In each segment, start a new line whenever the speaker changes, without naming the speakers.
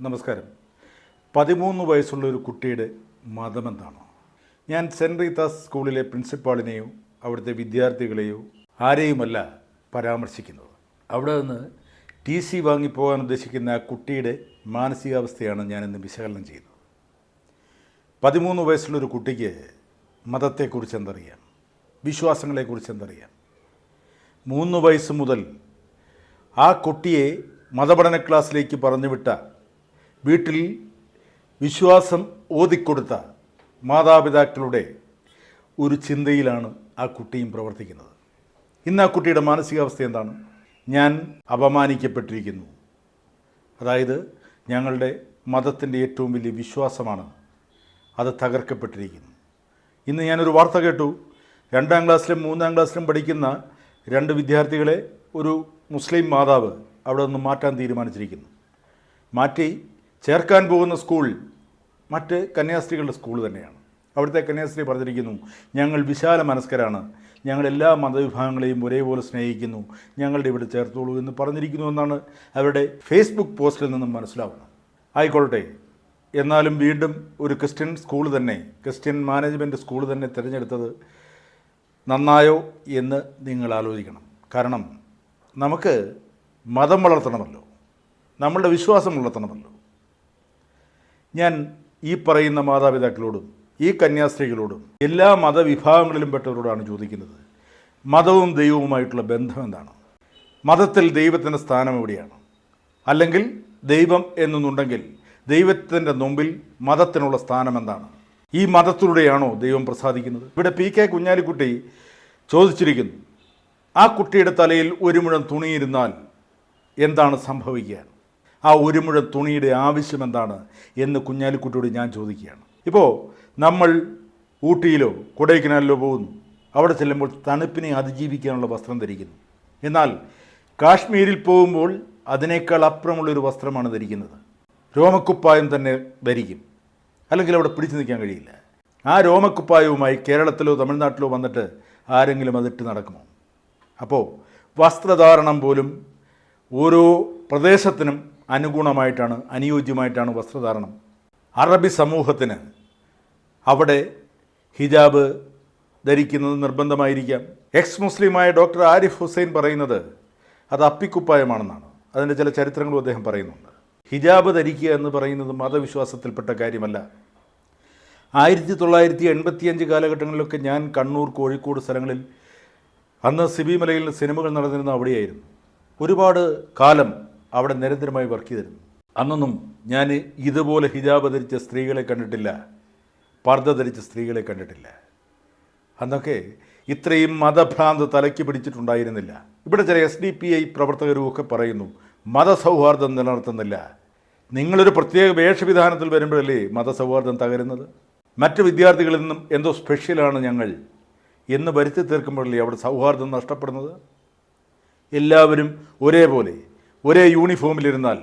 നമസ്കാരം. പതിമൂന്ന് വയസ്സുള്ള ഒരു കുട്ടിയുടെ മതമെന്താണ്? ഞാൻ സെന്റ് റീത്താസ് സ്കൂളിലെ പ്രിൻസിപ്പാളിനെയോ അവിടുത്തെ വിദ്യാർത്ഥികളെയോ ആരെയുമല്ല പരാമർശിക്കുന്നത്. അവിടെ നിന്ന് ടി സി വാങ്ങിപ്പോകാൻ ഉദ്ദേശിക്കുന്ന ആ കുട്ടിയുടെ മാനസികാവസ്ഥയാണ് ഞാനിന്ന് വിശകലനം ചെയ്യുന്നത്. പതിമൂന്ന് വയസ്സുള്ളൊരു കുട്ടിക്ക് മതത്തെക്കുറിച്ച് എന്തറിയാം? വിശ്വാസങ്ങളെക്കുറിച്ച് എന്തറിയാം? മൂന്ന് വയസ്സ് മുതൽ ആ കുട്ടിയെ മതപഠന ക്ലാസ്സിലേക്ക് പറഞ്ഞുവിട്ട വീട്ടിൽ വിശ്വാസം ഓതിക്കൊടുത്ത മാതാപിതാക്കളുടെ ഒരു ചിന്തയിലാണ് ആ കുട്ടിയും പ്രവർത്തിക്കുന്നത്. ഇന്ന് ആ കുട്ടിയുടെ മാനസികാവസ്ഥ എന്താണ്? ഞാൻ അപമാനിക്കപ്പെട്ടിരിക്കുന്നു. അതായത് ഞങ്ങളുടെ മതത്തിന്റെ ഏറ്റവും വലിയ വിശ്വാസമാണ് അത് തകർക്കപ്പെട്ടിരിക്കുന്നു. ഇന്ന് ഞാനൊരു വാർത്ത കേട്ടു. രണ്ടാം ക്ലാസ്സിലും മൂന്നാം ക്ലാസ്സിലും പഠിക്കുന്ന രണ്ട് വിദ്യാർത്ഥികളെ ഒരു മുസ്ലിം മാതാവ് അവിടെ നിന്ന് മാറ്റാൻ തീരുമാനിച്ചിരിക്കുന്നു. മാറ്റി ചേർക്കാൻ പോകുന്ന സ്കൂൾ മറ്റ് കന്യാസ്ത്രീകളുടെ സ്കൂൾ തന്നെയാണ്. അവിടുത്തെ കന്യാസ്ത്രീ പറഞ്ഞിരിക്കുന്നു ഞങ്ങൾ വിശാല മനസ്കരാണ്. ഞങ്ങൾ എല്ലാ മതവിഭാഗങ്ങളെയും ഒരേപോലെ സ്നേഹിക്കുന്നു. ഞങ്ങളുടെ ഇവിടെ ചേർത്തോളൂ എന്ന് പറഞ്ഞിരിക്കുന്നു എന്നാണ് അവരുടെ ഫേസ്ബുക്ക് പോസ്റ്റിൽ നിന്നും മനസ്സിലാവുന്നത്. ആയിക്കോട്ടെ എന്നാലും വീണ്ടും ഒരു ക്രിസ്ത്യൻ സ്കൂൾ തന്നെ ക്രിസ്ത്യൻ മാനേജ്മെന്റ് സ്കൂൾ തന്നെ തിരഞ്ഞെടുത്തത് നന്നായോ എന്ന് നിങ്ങൾ ആലോചിക്കണം. കാരണം നമുക്ക് മതം വളർത്തണമല്ലോ. നമ്മളുടെ വിശ്വാസം വളർത്തണമല്ലോ. ഞാൻ ഈ പറയുന്ന മാതാപിതാക്കളോടും ഈ കന്യാസ്ത്രീകളോടും എല്ലാ മതവിഭാഗങ്ങളിലും പെട്ടവരോടാണ് ചോദിക്കുന്നത്. മതവും ദൈവവുമായിട്ടുള്ള ബന്ധം എന്താണ്? മതത്തിൽ ദൈവത്തിന്റെ സ്ഥാനം എവിടെയാണ്? അല്ലെങ്കിൽ ദൈവം എന്നൊന്നുണ്ടെങ്കിൽ ദൈവത്തിന്റെ മുമ്പിൽ മതത്തിനുള്ള സ്ഥാനം എന്താണ്? ഈ മതത്തിലൂടെയാണോ ദൈവം പ്രസാദിക്കുന്നത്? ഇവിടെ പി കെ കുഞ്ഞാലിക്കുട്ടി ചോദിച്ചിരിക്കുന്നു. ആ കുട്ടിയുടെ തലയിൽ ഒരു മുഴം തുണിയിരുന്നാൽ എന്താണ് സംഭവിക്കുക? ആ ഒരു മുഴം തുണിയുടെ ആവശ്യം എന്താണ് എന്ന് കുഞ്ഞാലിക്കുട്ടിയോട് ഞാൻ ചോദിക്കുകയാണ്. ഇപ്പോൾ നമ്മൾ ഊട്ടിയിലോ കൊടൈക്കനാലിലോ പോകുന്നു. അവിടെ ചെല്ലുമ്പോൾ തണുപ്പിനെ അതിജീവിക്കാനുള്ള വസ്ത്രം ധരിക്കുന്നു. എന്നാൽ കാശ്മീരിൽ പോകുമ്പോൾ അതിനേക്കാൾ അപ്പുറമുള്ളൊരു വസ്ത്രമാണ് ധരിക്കുന്നത്. രോമക്കുപ്പായം തന്നെ ധരിക്കും. അല്ലെങ്കിൽ അവിടെ പിടിച്ചു നിൽക്കാൻ കഴിയില്ല. ആ രോമക്കുപ്പായവുമായി കേരളത്തിലോ തമിഴ്നാട്ടിലോ വന്നിട്ട് ആരെങ്കിലും അതിട്ട് നടക്കുമോ? അപ്പോൾ വസ്ത്രധാരണം പോലും ഓരോ പ്രദേശത്തിനും അനുഗുണമായിട്ടാണ് അനുയോജ്യമായിട്ടാണ് വസ്ത്രധാരണം. അറബി സമൂഹത്തിന് അവിടെ ഹിജാബ് ധരിക്കുന്നത് നിർബന്ധമായിരിക്കാം. എക്സ് മുസ്ലിമായ ഡോക്ടർ ആരിഫ് ഹുസൈൻ പറയുന്നത് അത് അപ്പിക്കുപ്പായമാണെന്നാണ്. അതിന്റെ ചില ചരിത്രങ്ങളും അദ്ദേഹം പറയുന്നുണ്ട്. ഹിജാബ് ധരിക്കുക എന്ന് പറയുന്നത് മതവിശ്വാസത്തിൽപ്പെട്ട കാര്യമല്ല. ആയിരത്തി തൊള്ളായിരത്തി എൺപത്തിയഞ്ച് കാലഘട്ടങ്ങളിലൊക്കെ ഞാൻ കണ്ണൂർ കോഴിക്കോട് സ്ഥലങ്ങളിൽ അന്ന് സിബിമലയിൽ സിനിമകൾ നടന്നിരുന്ന അവിടെയായിരുന്നു. ഒരുപാട് കാലം അവിടെ നിരന്തരമായി വർക്ക് ചെയ്തിരുന്നു. അന്നൊന്നും ഞാൻ ഇതുപോലെ ഹിജാബ് ധരിച്ച സ്ത്രീകളെ കണ്ടിട്ടില്ല പർദ്ദ ധരിച്ച സ്ത്രീകളെ കണ്ടിട്ടില്ല. അന്നൊക്കെ ഇത്രയും മതഭ്രാന്ത് തലയ്ക്ക് പിടിച്ചിട്ടുണ്ടായിരുന്നില്ല. ഇവിടെ ചില എസ് ഡി പി ഐ പ്രവർത്തകരും ഒക്കെ പറയുന്നു മതസൗഹാർദ്ദം നിലനിർത്തുന്നില്ല. നിങ്ങളൊരു പ്രത്യേക വേഷവിധാനത്തിൽ വരുമ്പോഴല്ലേ മതസൗഹാർദ്ദം തകരുന്നത്? മറ്റ് വിദ്യാർത്ഥികളിൽ നിന്നും എന്തോ സ്പെഷ്യലാണ് ഞങ്ങൾ എന്ന് വരുത്തി തീർക്കുമ്പോഴല്ലേ അവിടെ സൗഹാർദ്ദം നഷ്ടപ്പെടുന്നത്? എല്ലാവരും ഒരേപോലെ ഒരേ യൂണിഫോമിലിരുന്നാൽ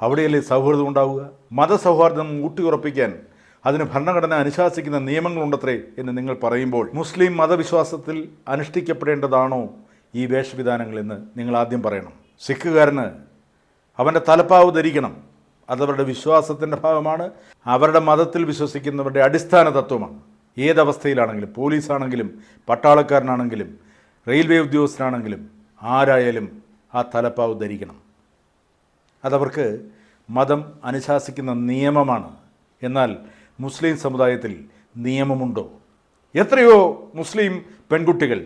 അവിടെയല്ലേ സൗഹൃദം ഉണ്ടാവുക? മതസൗഹാർദ്ദം ഊട്ടിയുറപ്പിക്കാൻ അതിന് ഭരണഘടന അനുശാസിക്കുന്ന നിയമങ്ങളുണ്ടത്രേ എന്ന് നിങ്ങൾ പറയുമ്പോൾ മുസ്ലിം മതവിശ്വാസത്തിൽ അനുഷ്ഠിക്കപ്പെടേണ്ടതാണോ ഈ വേഷവിധാനങ്ങൾ എന്ന് നിങ്ങൾ ആദ്യം പറയണം. സിഖുകാരന് അവന്റെ തലപ്പാവ് ധരിക്കണം. അതവരുടെ വിശ്വാസത്തിന്റെ ഭാഗമാണ് അവരുടെ മതത്തിൽ വിശ്വസിക്കുന്നവരുടെ അടിസ്ഥാന തത്വമാണ്. ഏതവസ്ഥയിലാണെങ്കിലും പോലീസാണെങ്കിലും പട്ടാളക്കാരനാണെങ്കിലും റെയിൽവേ ഉദ്യോഗസ്ഥനാണെങ്കിലും ആരായാലും ആ തലപ്പാവ് ധരിക്കണം. അതവർക്ക് മതം അനുശാസിക്കുന്ന നിയമമാണ്. എന്നാൽ മുസ്ലിം സമുദായത്തിൽ നിയമമുണ്ടോ? എത്രയോ മുസ്ലിം പെൺകുട്ടികൾ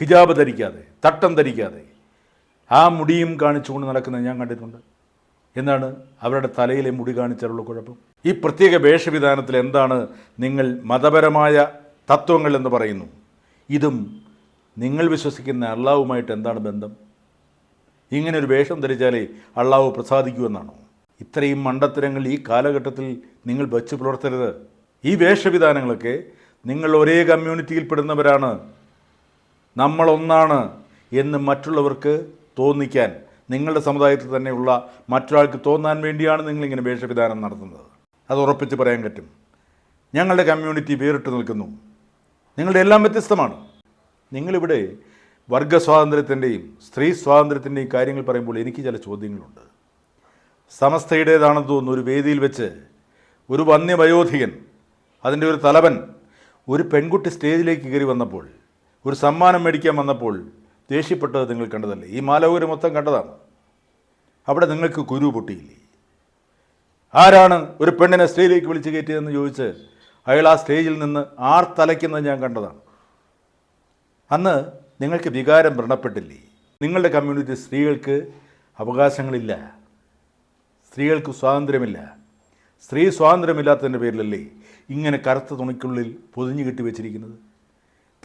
ഹിജാബ് ധരിക്കാതെ തട്ടം ധരിക്കാതെ ആ മുടിയും കാണിച്ചുകൊണ്ട് നടക്കുന്നത് ഞാൻ കണ്ടിട്ടുണ്ട്. എന്നാണ് അവരുടെ തലയിലെ മുടി കാണിച്ചാലുള്ള കുഴപ്പം? ഈ പ്രത്യേക വേഷവിധാനത്തിൽ എന്താണ് നിങ്ങൾ മതപരമായ തത്വങ്ങൾ എന്ന് പറയുന്നു? ഇതും നിങ്ങൾ വിശ്വസിക്കുന്ന അള്ളാവുമായിട്ട് എന്താണ് ബന്ധം? ഇങ്ങനെ ഒരു വേഷം ധരിച്ചാലേ അള്ളാഹു പ്രസാദിക്കുമെന്നാണോ ഇത്രയും മണ്ടത്തരങ്ങൾ ഈ കാലഘട്ടത്തിൽ നിങ്ങൾ വച്ച് പുലർത്തരുത്. ഈ വേഷവിധാനങ്ങളൊക്കെ നിങ്ങൾ ഒരേ കമ്മ്യൂണിറ്റിയിൽപ്പെടുന്നവരാണ് നമ്മളൊന്നാണ് എന്ന് മറ്റുള്ളവർക്ക് തോന്നിക്കാൻ നിങ്ങളുടെ സമുദായത്തിൽ തന്നെയുള്ള മറ്റൊരാൾക്ക് തോന്നാൻ വേണ്ടിയാണ് നിങ്ങളിങ്ങനെ വേഷവിധാനം നടത്തുന്നത്. അത് ഉറപ്പിച്ച് പറയാൻ പറ്റും. ഞങ്ങളുടെ കമ്മ്യൂണിറ്റി വേറിട്ട് നിൽക്കുന്നു. നിങ്ങളുടെ എല്ലാം വ്യത്യസ്തമാണ്. നിങ്ങളിവിടെ വർഗ സ്വാതന്ത്ര്യത്തിന്റെയും സ്ത്രീ സ്വാതന്ത്ര്യത്തിന്റെയും കാര്യങ്ങൾ പറയുമ്പോൾ എനിക്ക് ചില ചോദ്യങ്ങളുണ്ട്. സമസ്തയുടേതാണെന്ന് തോന്നുന്നു ഒരു വേദിയിൽ വെച്ച് ഒരു വന്യവയോധികൻ അതിന്റെ ഒരു തലവൻ ഒരു പെൺകുട്ടി സ്റ്റേജിലേക്ക് കയറി വന്നപ്പോൾ ഒരു സമ്മാനം മേടിക്കാൻ വന്നപ്പോൾ ദേഷ്യപ്പെട്ടത് നിങ്ങൾ കണ്ടതല്ലേ? ഈ മാലവൂര് മൊത്തം കണ്ടതാണ്. അവിടെ നിങ്ങൾക്ക് കുരു പൊട്ടിയില്ലേ? ആരാണ് ഒരു പെണ്ണിനെ സ്റ്റേജിലേക്ക് വിളിച്ചു കയറ്റിയതെന്ന് ചോദിച്ച് അയാൾ ആ സ്റ്റേജിൽ നിന്ന് ആർ തലയ്ക്കുന്നത് ഞാൻ കണ്ടതാണ്. അന്ന് നിങ്ങൾക്ക് വികാരം വ്രണപ്പെട്ടില്ലേ? നിങ്ങളുടെ കമ്മ്യൂണിറ്റി സ്ത്രീകൾക്ക് അവകാശങ്ങളില്ല. സ്ത്രീകൾക്ക് സ്വാതന്ത്ര്യമില്ല. സ്ത്രീ സ്വാതന്ത്ര്യമില്ലാത്തതിന്റെ പേരിലല്ലേ ഇങ്ങനെ കറുത്ത തുണിക്കുള്ളിൽ പൊതിഞ്ഞു കെട്ടി വെച്ചിരിക്കുന്നത്?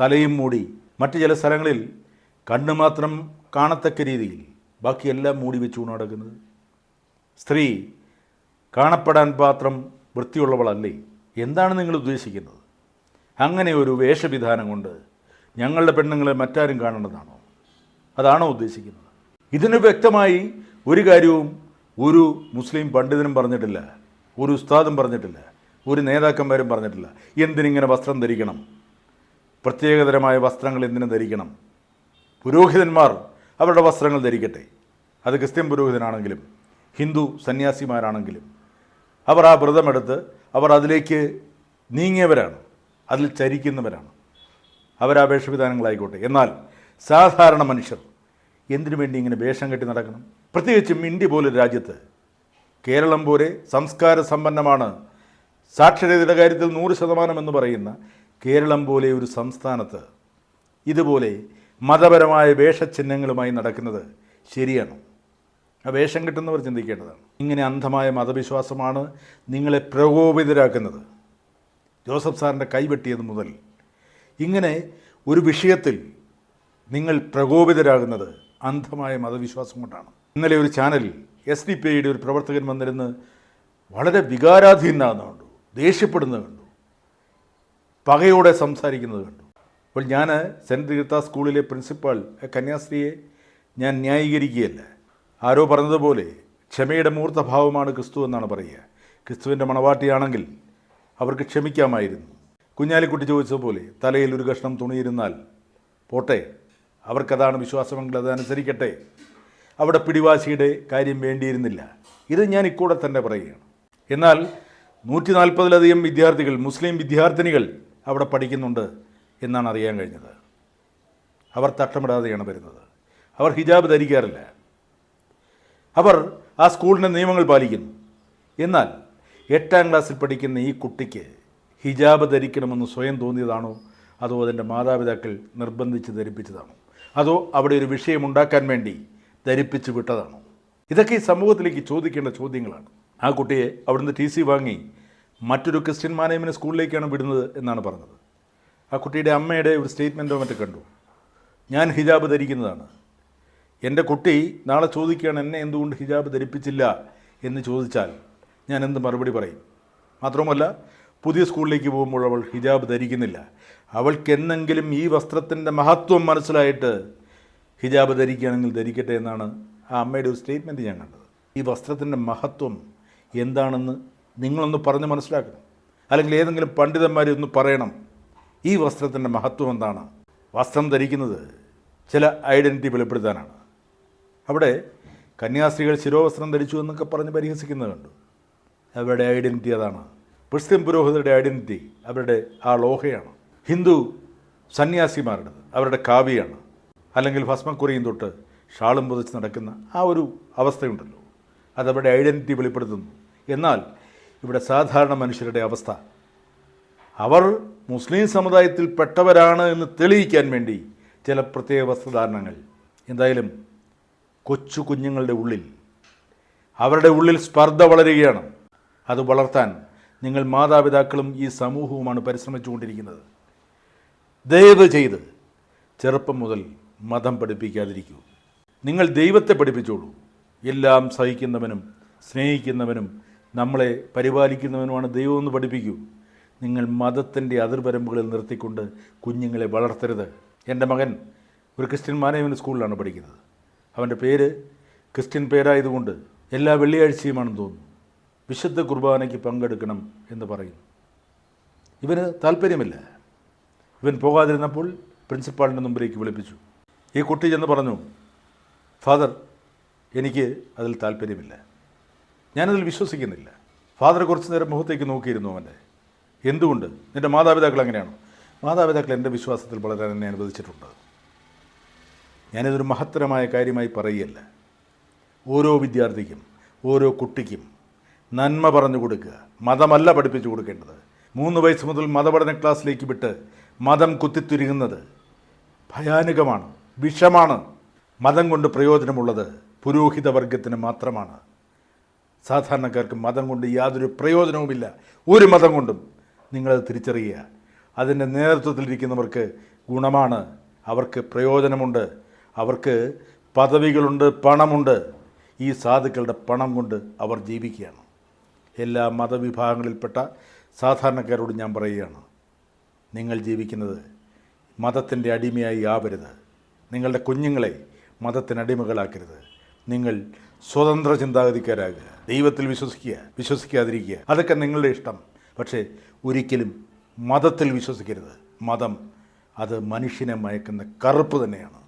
തലയും മൂടി മറ്റ് ചില സ്ഥലങ്ങളിൽ കണ്ണു മാത്രം കാണത്തക്ക രീതിയിൽ ബാക്കിയെല്ലാം മൂടി വെച്ചു നടക്കുന്നത്. സ്ത്രീ കാണപ്പെടാൻ മാത്രം വൃത്തിയുള്ളവളല്ലേ? എന്താണ് നിങ്ങൾ ഉദ്ദേശിക്കുന്നത്? അങ്ങനെ ഒരു വേഷവിധാനം കൊണ്ട് ഞങ്ങളുടെ പെണ്ണുങ്ങളെ മറ്റാരും കാണേണ്ടതാണോ? അതാണോ ഉദ്ദേശിക്കുന്നത്? ഇതിന് വ്യക്തമായി ഒരു കാര്യവും ഒരു മുസ്ലിം പണ്ഡിതനും പറഞ്ഞിട്ടില്ല ഒരു ഉസ്താദും പറഞ്ഞിട്ടില്ല ഒരു നേതാക്കന്മാരും പറഞ്ഞിട്ടില്ല. എന്തിനിങ്ങനെ വസ്ത്രം ധരിക്കണം? പ്രത്യേകതരമായ വസ്ത്രങ്ങൾ എന്തിനു ധരിക്കണം? പുരോഹിതന്മാർ അവരുടെ വസ്ത്രങ്ങൾ ധരിക്കട്ടെ. അത് ക്രിസ്ത്യൻ പുരോഹിതനാണെങ്കിലും ഹിന്ദു സന്യാസിമാരാണെങ്കിലും അവർ ആ വ്രതമെടുത്ത് അവർ അതിലേക്ക് നീങ്ങിയവരാണ് അതിൽ ചരിക്കുന്നവരാണ്. അവരാ വേഷവിധാനങ്ങളായിക്കോട്ടെ എന്നാൽ സാധാരണ മനുഷ്യർ എന്തിനു വേണ്ടി ഇങ്ങനെ വേഷം കെട്ടി നടക്കണം? പ്രത്യേകിച്ചും ഇന്ത്യ പോലൊരു രാജ്യത്ത് കേരളം പോലെ സംസ്കാര സമ്പന്നമാണ്. സാക്ഷരതയുടെ കാര്യത്തിൽ നൂറ് ശതമാനം എന്ന് പറയുന്ന കേരളം പോലെ ഒരു സംസ്ഥാനത്ത് ഇതുപോലെ മതപരമായ വേഷചിഹ്നങ്ങളുമായി നടക്കുന്നത് ശരിയാണ്. ആ വേഷം കിട്ടുന്നവർ ചിന്തിക്കേണ്ടതാണ്. ഇങ്ങനെ അന്ധമായ മതവിശ്വാസമാണ് നിങ്ങളെ പ്രകോപിതരാക്കുന്നത്. ജോസഫ് സാറിന്റെ കൈവെട്ടിയത് മുതൽ ഇങ്ങനെ ഒരു വിഷയത്തിൽ നിങ്ങൾ പ്രകോപിതരാകുന്നത് അന്ധമായ മതവിശ്വാസം കൊണ്ടാണ്. ഇന്നലെ ഒരു ചാനലിൽ എസ് ഡി പി ഐയുടെ ഒരു പ്രവർത്തകൻ വന്നിരുന്ന് വളരെ വികാരാധീനാകുന്ന കണ്ടു ദേഷ്യപ്പെടുന്നത് കണ്ടു പകയോടെ സംസാരിക്കുന്നത് കണ്ടു. അപ്പോൾ ഞാൻ സെന്റ് തീർത്ഥ സ്കൂളിലെ പ്രിൻസിപ്പാൾ കന്യാസ്ത്രീയെ ഞാൻ ന്യായീകരിക്കുകയല്ല. ആരോ പറഞ്ഞതുപോലെ ക്ഷമയുടെ മൂർത്തഭാവമാണ് ക്രിസ്തു എന്നാണ് പറയുക. ക്രിസ്തുവിന്റെ മണവാട്ടിയാണെങ്കിൽ അവർക്ക് ക്ഷമിക്കാമായിരുന്നു. കുഞ്ഞാലിക്കുട്ടി ചോദിച്ചതുപോലെ തലയിൽ ഒരു കഷ്ണം തുണിയിരുന്നാൽ പോട്ടെ അവർക്കതാണ് വിശ്വാസമെങ്കിൽ അതനുസരിക്കട്ടെ അവിടെ പിടിവാശിയുടെ കാര്യം വേണ്ടിയിരുന്നില്ല. ഇത് ഞാൻ ഇക്കൂടെ തന്നെ പറയുകയാണ്. എന്നാൽ നൂറ്റി നാൽപ്പതിലധികം വിദ്യാർത്ഥികൾ മുസ്ലിം വിദ്യാർത്ഥിനികൾ അവിടെ പഠിക്കുന്നുണ്ട് എന്നാണ് അറിയാൻ കഴിഞ്ഞത്. അവർ തട്ടമിടാതെയാണ് വരുന്നത്. അവർ ഹിജാബ് ധരിക്കാറില്ല. അവർ ആ സ്കൂളിന്റെ നിയമങ്ങൾ പാലിക്കുന്നു. എന്നാൽ എട്ടാം ക്ലാസ്സിൽ പഠിക്കുന്ന ഈ കുട്ടിക്ക് ഹിജാബ് ധരിക്കണമെന്ന് സ്വയം തോന്നിയതാണോ? അതോ അതിന്റെ മാതാപിതാക്കൾ നിർബന്ധിച്ച് ധരിപ്പിച്ചതാണോ? അതോ അവിടെ ഒരു വിഷയം ഉണ്ടാക്കാൻ വേണ്ടി ധരിപ്പിച്ചു വിട്ടതാണോ? ഇതൊക്കെ ഈ സമൂഹത്തിലേക്ക് ചോദിക്കേണ്ട ചോദ്യങ്ങളാണ്. ആ കുട്ടിയെ അവിടുന്ന് ടി സി വാങ്ങി മറ്റൊരു ക്രിസ്ത്യൻ മാനേജ്മെന്റ് സ്കൂളിലേക്കാണ് വിടുന്നത് എന്നാണ് പറഞ്ഞത്. ആ കുട്ടിയുടെ അമ്മയുടെ ഒരു സ്റ്റേറ്റ്മെന്റോ മറ്റോ കണ്ടു. ഞാൻ ഹിജാബ് ധരിക്കുന്നതാണ്. എന്റെ കുട്ടി നാളെ ചോദിക്കുകയാണ് എന്നെ എന്തുകൊണ്ട് ഹിജാബ് ധരിപ്പിച്ചില്ല? എന്ന് ചോദിച്ചാൽ ഞാൻ എന്ത് മറുപടി പറയും? മാത്രമല്ല പുതിയ സ്കൂളിലേക്ക് പോകുമ്പോൾ അവൾ ഹിജാബ് ധരിക്കുന്നില്ല. അവൾക്കെന്നെങ്കിലും ഈ വസ്ത്രത്തിന്റെ മഹത്വം മനസ്സിലായിട്ട് ഹിജാബ് ധരിക്കുകയാണെങ്കിൽ ധരിക്കട്ടെ എന്നാണ് ആ അമ്മയുടെ ഒരു സ്റ്റേറ്റ്മെന്റ് ഞാൻ കണ്ടത്. ഈ വസ്ത്രത്തിന്റെ മഹത്വം എന്താണെന്ന് നിങ്ങളൊന്ന് പറഞ്ഞ് മനസ്സിലാക്കണം. അല്ലെങ്കിൽ ഏതെങ്കിലും പണ്ഡിതന്മാരെ ഒന്ന് പറയണം. ഈ വസ്ത്രത്തിന്റെ മഹത്വം എന്താണ്? വസ്ത്രം ധരിക്കുന്നത് ചില ഐഡന്റിറ്റി വെളിപ്പെടുത്താനാണ്. അവിടെ കന്യാസ്ത്രീകൾ ശിരോവസ്ത്രം ധരിച്ചു എന്നൊക്കെ പറഞ്ഞ് പരിഹസിക്കുന്നത് കണ്ടു. അവരുടെ ഐഡന്റിറ്റി അതാണ്. ക്രിസ്ത്യൻ പുരോഹിതരുടെ ഐഡന്റിറ്റി അവരുടെ ആ ലോഹയാണ്. ഹിന്ദു സന്യാസിമാരുടേത് അവരുടെ കാവ്യാണ്. അല്ലെങ്കിൽ ഭസ്മക്കുറിയും തൊട്ട് ഷാളും പുതച്ച് നടക്കുന്ന ആ ഒരു അവസ്ഥയുണ്ടല്ലോ. അതവരുടെ ഐഡന്റിറ്റി വെളിപ്പെടുത്തുന്നു. എന്നാൽ ഇവിടെ സാധാരണ മനുഷ്യരുടെ അവസ്ഥ അവർ മുസ്ലിം സമുദായത്തിൽ പെട്ടവരാണ് എന്ന് തെളിയിക്കാൻ വേണ്ടി ചില പ്രത്യേക വസ്ത്രധാരണങ്ങൾ. എന്തായാലും കൊച്ചു കുഞ്ഞുങ്ങളുടെ ഉള്ളിൽ അവരുടെ ഉള്ളിൽ സ്പർദ്ധ വളരുകയാണ്. അത് വളർത്താൻ നിങ്ങൾ മാതാപിതാക്കളും ഈ സമൂഹവുമാണ് പരിശ്രമിച്ചുകൊണ്ടിരിക്കുന്നത്. ദയവ് ചെയ്ത് ചെറുപ്പം മുതൽ മതം പഠിപ്പിക്കാതിരിക്കൂ. നിങ്ങൾ ദൈവത്തെ പഠിപ്പിച്ചോളൂ. എല്ലാം സഹിക്കുന്നവനും സ്നേഹിക്കുന്നവനും നമ്മളെ പരിപാലിക്കുന്നവനുമാണ് ദൈവമെന്ന് പഠിപ്പിക്കൂ. നിങ്ങൾ മതത്തിന്റെ അതിർവരമ്പുകളിൽ നിർത്തിക്കൊണ്ട് കുഞ്ഞുങ്ങളെ വളർത്തരുത്. എന്റെ മകൻ ഒരു ക്രിസ്ത്യൻ മാനേജ്മെന്റ് സ്കൂളിലാണ് പഠിക്കുന്നത്. അവന്റെ പേര് ക്രിസ്ത്യൻ പേരായതുകൊണ്ട് എല്ലാ വെള്ളിയാഴ്ചയുമാണെന്ന് തോന്നുന്നു. വിശുദ്ധ കുർബാനയ്ക്ക് പങ്കെടുക്കണം എന്ന് പറയുന്നു. ഇവന് താല്പര്യമില്ല. ഇവൻ പോകാതിരുന്നപ്പോൾ പ്രിൻസിപ്പാളിന്റെ മുമ്പിലേക്ക് വിളിപ്പിച്ചു. ഈ കുട്ടി ചെന്ന് പറഞ്ഞു ഫാദർ എനിക്ക് അതിൽ താല്പര്യമില്ല. ഞാനതിൽ വിശ്വസിക്കുന്നില്ല. ഫാദർ കുറച്ച് നേരം മുഖത്തേക്ക് നോക്കിയിരുന്നു അവന്റെ എന്തുകൊണ്ട്? നിന്റെ മാതാപിതാക്കൾ എങ്ങനെയാണ്? മാതാപിതാക്കൾ എന്റെ വിശ്വാസത്തിൽ വളരാൻ എന്നെ അനുവദിച്ചിട്ടുണ്ട്. ഞാനിതൊരു മഹത്തരമായ കാര്യമായി പറയുകയല്ല. ഓരോ വിദ്യാർത്ഥിക്കും ഓരോ കുട്ടിക്കും നന്മ പറഞ്ഞു കൊടുക്കുക. മതമല്ല പഠിപ്പിച്ചു കൊടുക്കേണ്ടത്. മൂന്ന് വയസ്സ് മുതൽ മതപഠന ക്ലാസ്സിലേക്ക് വിട്ട് മതം കുത്തിത്തുരുങ്ങുന്നത് ഭയാനകമാണ് വിഷമാണ്. മതം കൊണ്ട് പ്രയോജനമുള്ളത് പുരോഹിത വർഗത്തിന് മാത്രമാണ്. സാധാരണക്കാർക്ക് മതം കൊണ്ട് യാതൊരു പ്രയോജനവുമില്ല. ഒരു മതം കൊണ്ടും നിങ്ങളത് തിരിച്ചറിയുക. അതിന്റെ നേതൃത്വത്തിലിരിക്കുന്നവർക്ക് ഗുണമാണ്. അവർക്ക് പ്രയോജനമുണ്ട്. അവർക്ക് പദവികളുണ്ട് പണമുണ്ട്. ഈ സാധുക്കളുടെ പണം കൊണ്ട് അവർ ജീവിക്കുകയാണ്. എല്ലാ മതവിഭാഗങ്ങളിൽപ്പെട്ട സാധാരണക്കാരോട് ഞാൻ പറയുകയാണ്. നിങ്ങൾ ജീവിക്കുന്നത് മതത്തിന്റെ അടിമയായി ആവരുത്. നിങ്ങളുടെ കുഞ്ഞുങ്ങളെ മതത്തിന് അടിമകളാക്കരുത്. നിങ്ങൾ സ്വതന്ത്ര ചിന്താഗതിക്കാരാകുക. ദൈവത്തിൽ വിശ്വസിക്കുക വിശ്വസിക്കാതിരിക്കുക. അതൊക്കെ നിങ്ങളുടെ ഇഷ്ടം. പക്ഷേ ഒരിക്കലും മതത്തിൽ വിശ്വസിക്കരുത്. മതം അത് മനുഷ്യനെ മയക്കുന്ന കറുപ്പ് തന്നെയാണ്.